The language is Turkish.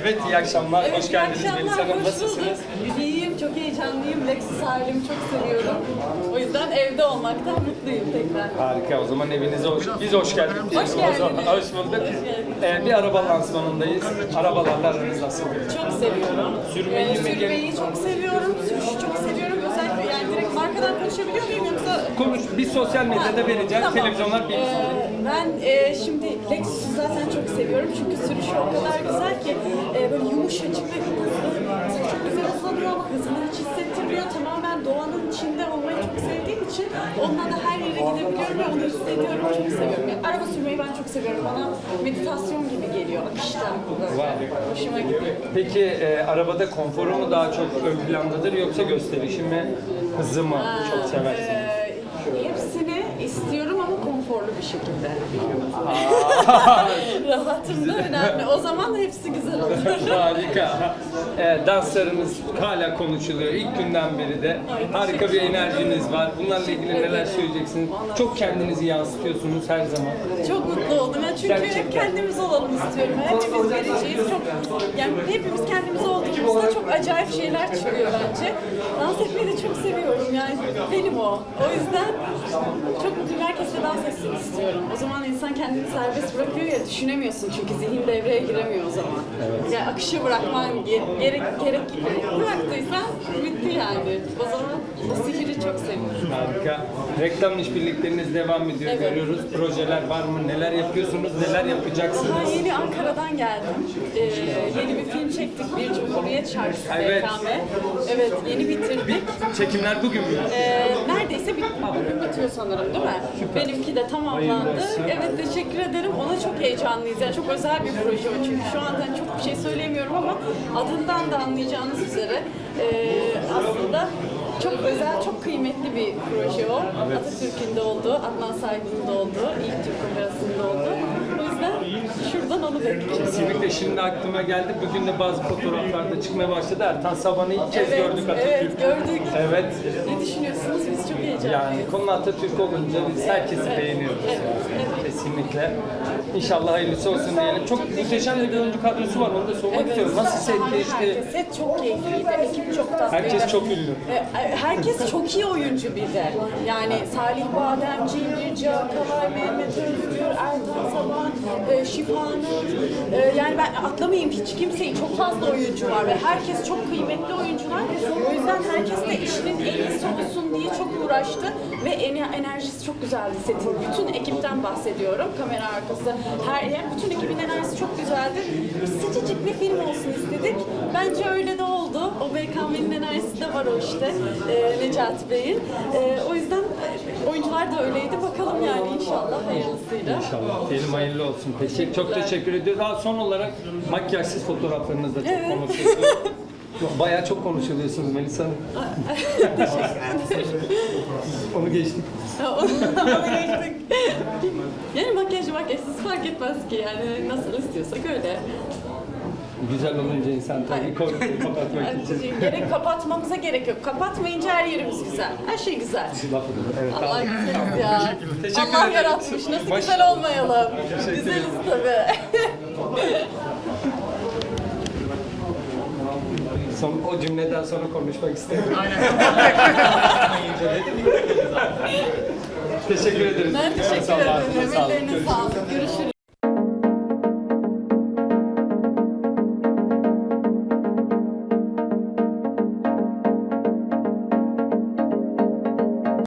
Evet, iyi akşamlar. Evet, hoş iyi geldiniz akşamlar, Melis Hanım. hoş Nasılsınız? bulduk. İyiyim, çok heyecanlıyım. Lexus halimi çok seviyorum. O yüzden evde olmaktan mutluyum tekrar. Harika. O zaman evinize hoş, biz hoş geldik. O zaman geldiniz. Hoş bulduk. Hoş geldiniz. Ee, bir araba lansmanındayız. Arabalarla aranız nasıl? Çok seviyorum. Sürmeyi Ee, mi? Sürmeyi çok seviyorum. Sürüşü çok seviyorum. Özellikle yani direkt markadan konuşabiliyor muyum yoksa Konuş, biz sosyal medyada vereceğiz. Tamam. Televizyonlar bilsin. Ee, ben e, şimdi Lexus'u zaten çok seviyorum çünkü sürüşü o kadar güzel ki e, böyle yumuşacık ve hızlı. Mesela çok güzel hızlanıyor ama hızını hiç hissettirmiyor. Tamamen doğanın içinde olmayı çok sevdiğim için onunla da her yere gidebiliyorum ve onu hissediyorum. Çok seviyorum. Yani araba sürmeyi ben çok seviyorum. Bana meditasyon gibi geliyor akışta. Böyle. Hoşuma gidiyor. Peki e, arabada konforu mu daha çok ön plandadır yoksa gösterişi mi, hızı mı çok seversiniz? Ee, hepsini istiyorum konforlu bir şekilde. Rahatım da önemli. O zaman hepsi güzel olur. Harika. Ee, danslarınız hala konuşuluyor. İlk günden beri de harika bir enerjiniz var. Bunlarla ilgili neler söyleyeceksiniz? Çok kendinizi yansıtıyorsunuz her zaman. Çok mutlu oldum. Yani çünkü Gerçekten. hep kendimiz olalım istiyorum. Hepimiz vereceğiz. Çok, yani hepimiz kendimiz olduğumuzda çok acayip şeyler çıkıyor bence. Dans etmeyi de çok seviyorum. Yani benim o. O yüzden çok mutluyum. Herkesle dans etsin istiyorum. O zaman insan kendini serbest bırakıyor ya düşünemiyorsun çünkü zihin devreye giremiyor o zaman. Yani akışa bırakman ge- gerek gerek bıraktıysan bitti yani. O zaman o sihiri çok seviyorum. Harika. Reklam işbirlikleriniz devam ediyor. Evet. Görüyoruz. Projeler var mı? Neler yapıyorsunuz? Neler yapacaksınız? Daha yeni Ankara'dan geldim. Ee, yeni bir film çektik. Bir Cumhuriyet şarkısı Evet. BKM. Evet, yeni bitirdik. Çekimler bugün mü? Ee, neredeyse bugün bitiyor sanırım değil mi? Benimki de tamamlandı. Evet, teşekkür ederim. Ona çok heyecanlıyız. Yani çok özel bir proje o çünkü. Şu anda çok bir şey söyleyemiyorum ama adından da anlayacağınız üzere ee, aslında çok özel, çok kıymetli bir proje o. Atatürk'ün de olduğu, Adnan Saygun'un da olduğu, ilk Türk operasında olduğu. O yüzden şuradan onu bekliyoruz. Kesinlikle şimdi aklıma geldi. Bugün de bazı fotoğraflarda çıkmaya başladı. Ertan Saban'ı ilk kez Evet, gördük Atatürk. evet gördük. Evet. Ne düşünüyorsunuz? Biz çok heyecanlıyız. Yani konu Atatürk olunca biz herkesi beğeniyoruz. Evet, evet. Kesinlikle. İnşallah hayırlısı olsun diyelim. Çok muhteşem de bir oyuncu kadrosu var. Onu da sormak istiyorum. Nasıl set geçti? Set çok keyifliydi. Ekip çok tatlıydı. Herkes çok ünlü. E, Herkes çok iyi oyuncu bir de. Yani Salih Bademci, Birce Akalay, Mehmet Özgür, Ertan Saban, e, Şifanur. E, yani ben atlamayayım hiç kimseyi. Çok fazla oyuncu var ve herkes çok kıymetli oyuncular. O yüzden herkes de işinin en iyisi olsun diye çok uğraştı ve en- enerjisi çok güzeldi setin. Bütün ekipten bahsediyorum. Kamera arkası, her yer, bütün ekibin enerjisi çok güzeldi. Sıcacık bir film olsun istedik. Bence öyle de oldu. O BKM'nin enerjisi de var o işte. E, Necati Bey'in. E, o yüzden e, oyuncular da öyleydi. Bakalım yani inşallah hayırlısıyla. İnşallah. Diyelim hayırlı olsun. Teşekkür, çok teşekkür ediyoruz. Daha son olarak makyajsız fotoğraflarınız da çok Evet. konuşuluyor. Bayağı çok konuşuluyorsunuz Melisa Hanım. Onu geçtik. Ona geçtik. yani makyajlı makyajsız fark etmez ki yani nasıl istiyorsak öyle. Güzel olunca insan tabii korkuyor kapatmak Yani için. gerek kapatmamıza gerek yok. Kapatmayınca her yerimiz güzel. Her şey güzel. Laf Evet, Allah güzeliz ya. Teşekkür Allah ederim. yaratmış. Nasıl Baş- güzel olmayalım. Teşekkür Güzeliz tabii. Son, o cümleden sonra konuşmak istedim. Teşekkür ederiz. Ben teşekkür Sağ olun. ederim. Sağ olun. Emellerine sağlık. Görüşürüz.